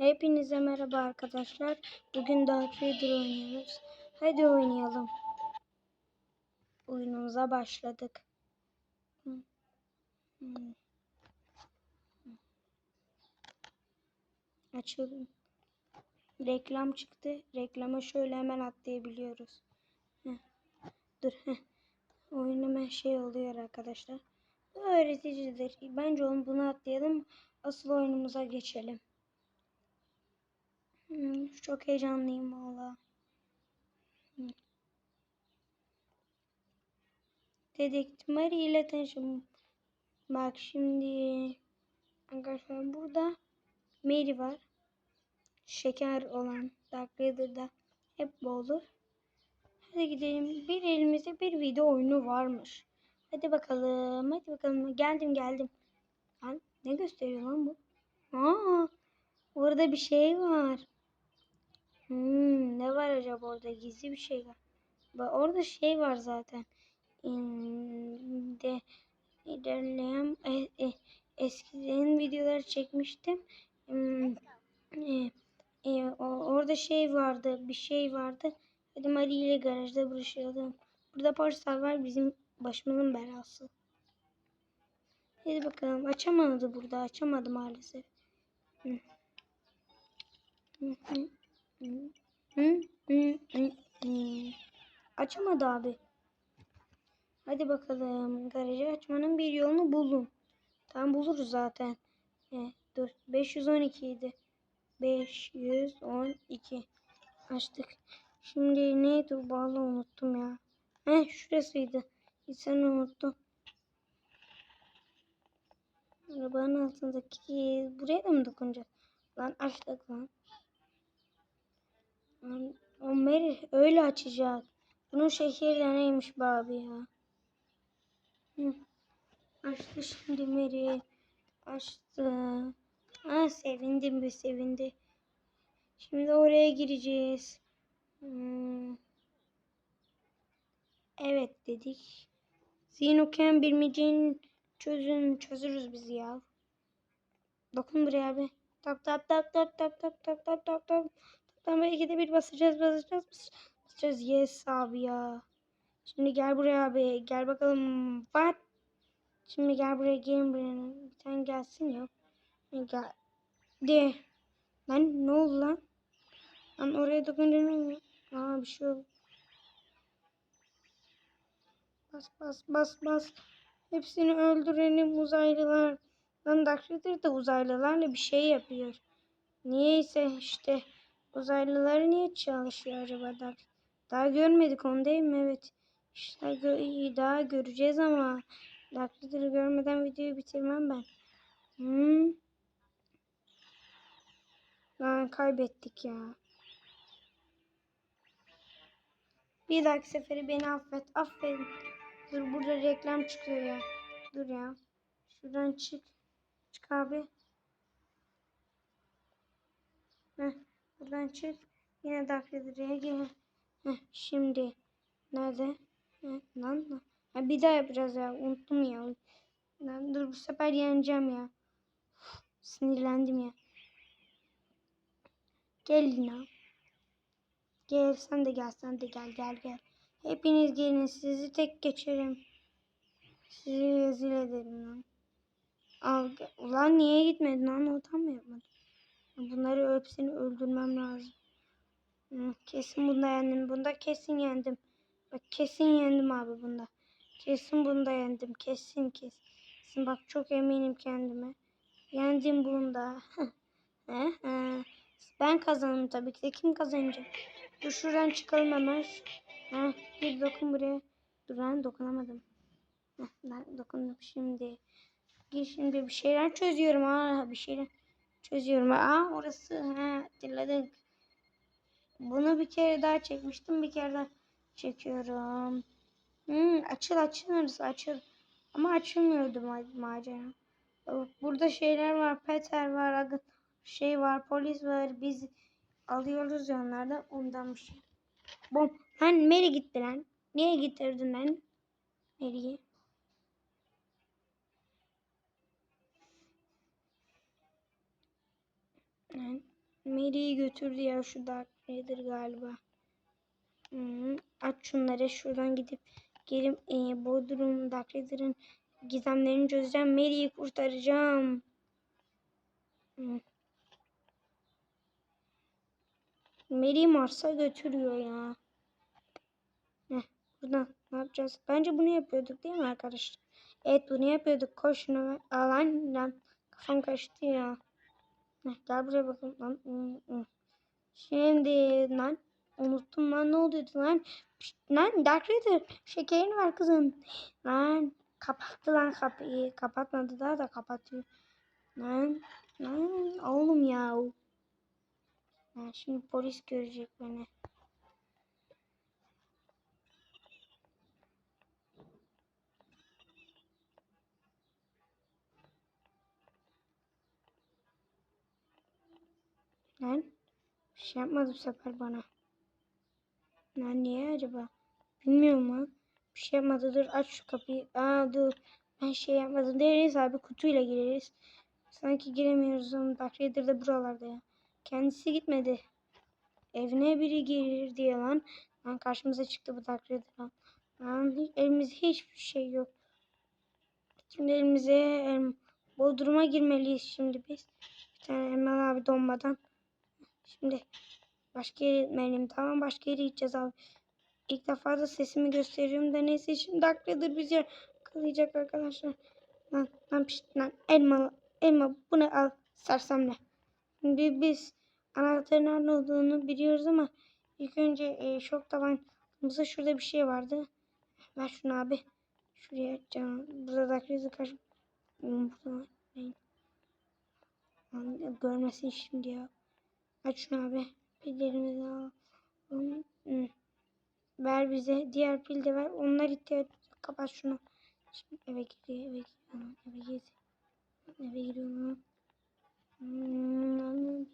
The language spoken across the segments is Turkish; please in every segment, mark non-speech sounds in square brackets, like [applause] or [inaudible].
Hepinize merhaba arkadaşlar. Bugün Dark Vader oynuyoruz. Hadi oynayalım. Oyunumuza başladık. Açalım. Reklam çıktı. Reklama şöyle hemen atlayabiliyoruz. Dur. Heh. Oyun hemen şey oluyor arkadaşlar. Bu öğreticidir. Bence onu bunu atlayalım. Asıl oyunumuza geçelim. Hmm, çok heyecanlıyım valla. Hmm. Dedektif Mary ile tanışım. Bak şimdi arkadaşlar burada Mary var. Şeker olan Dark Vader'da hep bu olur. Hadi gidelim. Bir elimizde bir video oyunu varmış. Hadi bakalım. Hadi bakalım. Geldim geldim. Lan ne gösteriyor lan bu? Aa, orada bir şey var. Acaba orada? Gizli bir şey var. Bak orada şey var zaten. Hmm, de ilerleyen e, e, eskiden videolar çekmiştim. Hmm, e, e, orada şey vardı, bir şey vardı. Hadi Mari ile garajda buluşalım. Burada polisler var bizim başımızın belası. Hadi bakalım. Açamadı burada. Açamadı maalesef. Hı. Hı hı. Hı. Hı. Açamadı abi. Hadi bakalım. Garajı açmanın bir yolunu bulun. Tam buluruz zaten. E, dur. 512 idi. 512. Açtık. Şimdi neydi bağlı unuttum ya. Heh şurasıydı. Sen unuttum. Arabanın altındaki buraya da mı dokunacak? Lan açtık lan. Lan Mary öyle açacak. Bunun şehirde neymiş be abi ya. Hı. Açtı şimdi Mary. Açtı. Ha sevindim bir sevindi. Şimdi oraya gireceğiz. Evet dedik. Zihin okuyan bilmeceğin çözün çözürüz biz ya. Dokun buraya abi. Tak tak tak tak tak tak tak tak tak tak. Tam belki de bir basacağız basacağız basacağız. Yes abi ya. Şimdi gel buraya abi. Gel bakalım. What? Şimdi gel buraya buraya. Bir tane gelsin ya. Gel. De. Lan ne oldu lan? Lan oraya dokunca ne? Aa bir şey oldu. Bas bas bas bas. Hepsini öldürelim uzaylılar. Lan Dark Vader da uzaylılarla bir şey yapıyor. Niyeyse işte uzaylıları niye çalışıyor acaba Dark? Daha görmedik onu değil mi? Evet. İşte gö daha göreceğiz ama Dark görmeden videoyu bitirmem ben. Hmm. Lan kaybettik ya. Bir dahaki seferi beni affet. Aferin. Dur burada reklam çıkıyor ya. Dur ya. Şuradan çık. Çık abi. Heh, buradan çık. Yine Dark Vader'e gel. Şimdi. Nerede? Heh, lan. Ha, bir daha yapacağız ya. Unuttum ya. Lan, dur bu sefer yeneceğim ya. Uf, sinirlendim ya. Gel Lina. Gel sen de gel sen de gel gel gel. Hepiniz gelin sizi tek geçerim. Sizi rezil ederim lan. Al, ulan niye gitmedin lan otan mı yapmadın? Bunları hepsini öldürmem lazım. Kesin bunda yendim. Bunda kesin yendim. Bak kesin yendim abi bunda. Kesin bunda yendim. Kesin kesin. Bak çok eminim kendime. Yendim bunda. [laughs] ben kazandım tabii ki de. Kim kazanacak? Dur şuradan çıkalım hemen. Bir dokun buraya. Dur lan dokunamadım. Heh, ben dokundum şimdi. Gir şimdi bir şeyler çözüyorum ha bir şeyler çözüyorum. Aa orası ha hatırladık. Bunu bir kere daha çekmiştim bir kere daha çekiyorum. Hmm, açıl açılırız açıl. Ama açılmıyordu ma macera. Burada şeyler var. Peter var. Şey var. Polis var. Biz alıyoruz ya onlardan. Ondan bir şey. Bom. Lan Mary gitti lan. Niye getirdin lan? Mary'i. Lan. Mary'i götürdü ya şu Dark Raider galiba. Hmm, aç şunları şuradan gidip gelip e, Bodrum Dark Raider'ın gizemlerini çözeceğim. Mary'i kurtaracağım. Hmm. Mary'i Mars'a götürüyor ya. Heh, buradan ne yapacağız? Bence bunu yapıyorduk değil mi arkadaşlar? Evet bunu yapıyorduk. Koş şunu ver. Aa, lan. Kafam karıştı ya. Heh, gel buraya bakalım lan. Şimdi lan unuttum lan ne oluyordu lan? Pişt, lan Dark Rider şekerin var kızın. Lan kapattı lan kapıyı. Kapatmadı daha da kapatıyor. Lan lan oğlum ya. Ha, şimdi polis görecek beni. Lan bir şey yapmadı bu sefer bana. Lan niye acaba? Bilmiyorum lan. Bir şey yapmadı. Dur aç şu kapıyı. Aa dur. Ben şey yapmadım. Deriz abi kutuyla gireriz. Sanki giremiyoruz Dark Raider de buralarda ya. Kendisi gitmedi. Evine biri girir diye lan. Lan karşımıza çıktı bu Dark Raider lan. Lan elimizde hiçbir şey yok. Şimdi elimize em, Bodrum'a girmeliyiz şimdi biz. Bir tane Emel abi donmadan. Şimdi başka yere gitmeliyim. Tamam başka yere gideceğiz abi. İlk defa da sesimi gösteriyorum da neyse şimdi Dark Raider bizi yakalayacak arkadaşlar. Lan lan pişt lan elma elma bunu al sersemle. Şimdi biz anahtarın nerede olduğunu biliyoruz ama ilk önce e, şok tabancamızda şurada bir şey vardı. Ver şunu abi. Şuraya atacağım. Burada Dark Raider kaç... Hmm, Görmesin şimdi ya. Aç şunu abi. Pillerimizi al. Hmm. Ver bize. Diğer pil de ver. Onlar ihtiyaç. Kapat şunu. Şimdi eve gidiyor. Eve gidiyor. Eve gidiyor. Eve gidiyor. Hmm.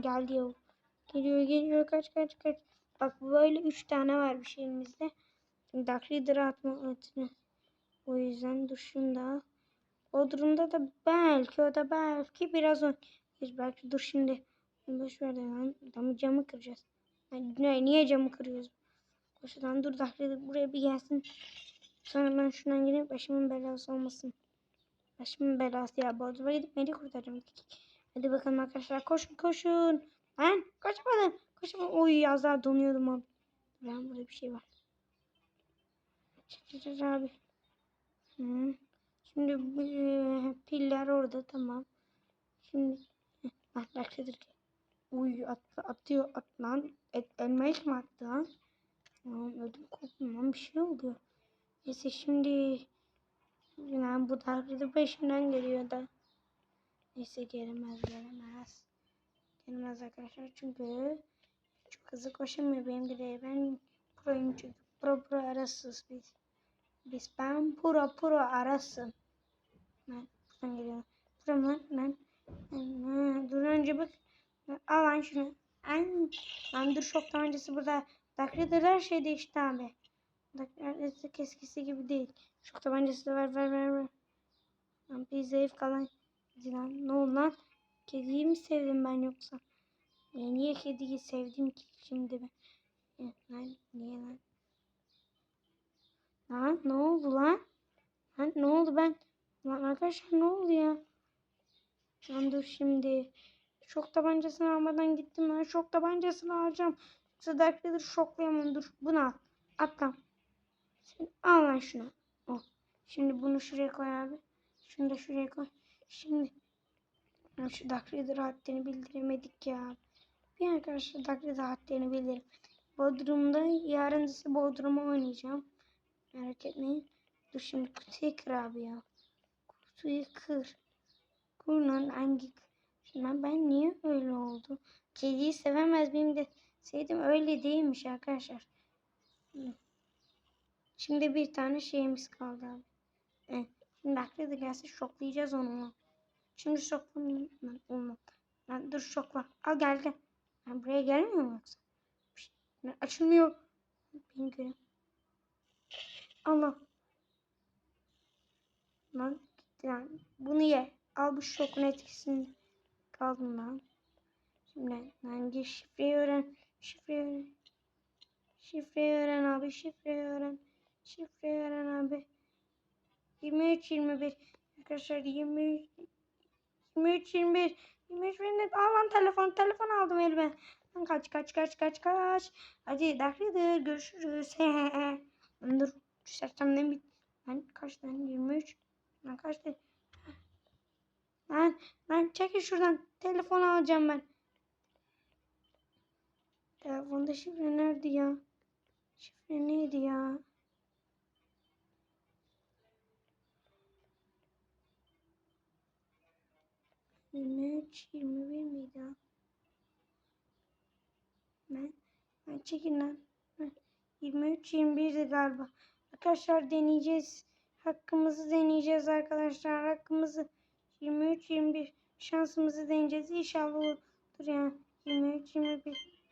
Geldi ya. Geliyor geliyor. Kaç kaç kaç. Bak böyle üç tane var bir şeyimizde. Dark Reader'ı atma atma. O yüzden dur şunu da. O durumda da belki o da belki biraz on. Belki dur şimdi. Boş ver lan. Adamı camı kıracağız. Yani niye, camı kırıyoruz? Koşudan dur Dark buraya bir gelsin. Sonra ben şundan gireyim başımın belası olmasın. Başımın belası ya. Bodrum'a gidip beni kurtaracağım. Hadi bakalım arkadaşlar koşun koşun. Lan koşamadım. Koşamadım. Oy az daha donuyordum abi. Lan burada bir şey var. Çekeceğiz abi. Hı. Şimdi e, piller orada tamam. Şimdi Bak Dark Uy at, atıyor at lan. Et, elma hiç mi attı lan? Lan ödüm koptum lan bir şey oldu. Neyse şimdi yani bu Dark peşimden geliyor da. Neyse gelemez gelemez. Gelemez arkadaşlar çünkü çok hızlı koşamıyor benim gibi. Ben proyum çünkü. Pro pro arasız biz. Biz ben pro pro arasın. Ben buradan geliyorum. Pro lan lan. Lan. Dur önce bak. Al lan şunu. An, lan dur şok tabancası burada. Rider her şey değişti abi. Dark Rider keskisi gibi değil. Şok tabancası da ver ver ver ver. Lan bir zayıf kalan. Lan ne oldu lan? Kediyi mi sevdim ben yoksa? Ya niye kediyi sevdim ki şimdi ben? Ya, lan niye lan? Lan ne oldu lan? Lan ne oldu ben? Lan arkadaşlar ne oldu ya? Lan dur şimdi. Şok tabancasını almadan gittim lan. Şok tabancasını alacağım. Yoksa Dark Rider şoklayamam. Dur bunu al. At lan. Sen al lan şunu. Oh. Şimdi bunu şuraya koy abi. Şunu da şuraya koy. Şimdi şu Dark Rider haddini bildiremedik ya. Bir arkadaşlar Dark Rider haddini bildirim. Bodrum'da yarın ise Bodrum'a oynayacağım. Merak etmeyin. Dur şimdi kutuyu kır abi ya. Kutuyu kır. Kur lan hangi Lan ben niye öyle oldu? Kediyi sevemez miyim de sevdim öyle değilmiş arkadaşlar. Şimdi bir tane şeyimiz kaldı abi. Evet. Şimdi aklı da gelse şoklayacağız onu. Şimdi şoklamayayım. Lan olmaz. Lan dur şokla. Al gel gel. Lan buraya gelmiyor mu yoksa? Lan açılmıyor. Beni göreyim. Allah. Lan gitti lan. Bunu ye. Al bu şokun etkisini. Kaldım lan. Şimdi hangi şifreyi öğren? Şifreyi öğren. Şifreyi öğren abi. Şifreyi öğren. Şifreyi öğren abi. 23 21 arkadaşlar 23 23 21 23 21 al lan telefon telefon aldım elime. Lan kaç kaç kaç kaç kaç. Hadi dakikadır görüşürüz. [laughs] Dur sersemden bit. Lan kaç tane 23 lan kaç tane Lan lan çekil şuradan telefon alacağım ben. Telefonda şifre nerede ya? Şifre neydi ya? Yirmi üç, yirmi bir miydi ya? Ben, ben çekin lan. Heh, 23, 21'di galiba. Arkadaşlar deneyeceğiz. Hakkımızı deneyeceğiz arkadaşlar. Hakkımızı 23, 21 şansımızı deneyeceğiz. İnşallah olur ya. 23, 21.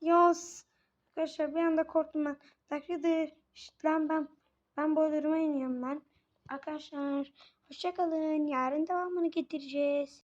Yos. Arkadaşlar bir anda korktum ben. Takridir. Şşt lan ben. Ben Bodrum'a iniyorum ben. Arkadaşlar hoşçakalın. Yarın devamını getireceğiz.